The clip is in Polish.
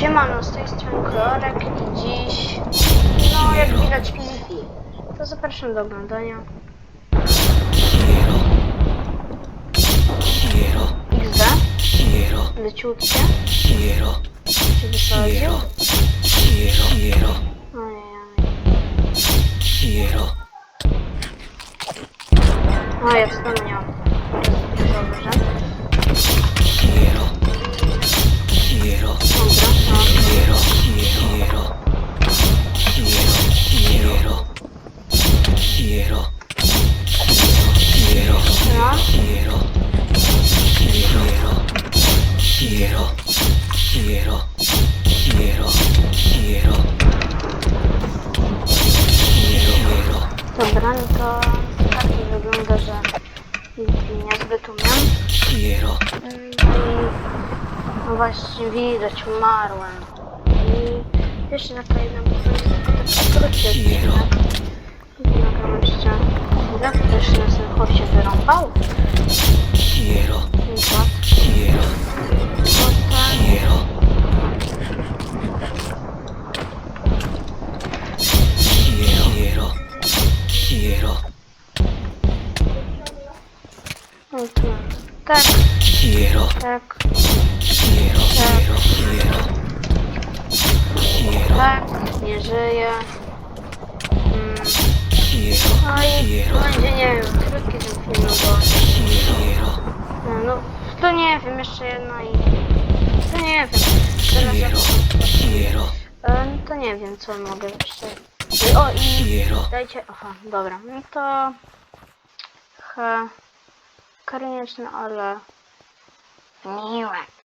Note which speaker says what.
Speaker 1: Siemano, z tej strony Kolorek i dziś, no jak widać PvP, to zapraszam do oglądania. XD, leciutkie, się wysadził. Ojej, o ja wspomniałam. No, dobra, no to tak wygląda, że niezbyt umiem. I no właśnie widać, umarłem. I jeszcze taka jedna myśl, tak krótki odcinek. Nas ten chłop się wyrąbał? I co? Potem... No to... Tak, tak, tak, nie żyje. No i będzie, nie wiem, krótki ten film, bo... No, no, to nie wiem, jeszcze jedna i... To nie wiem. Teraz jak... No to nie wiem, co mogę jeszcze... O, i... Dajcie... Aha, dobra. No to... He... Konieczne, ale... Miłe.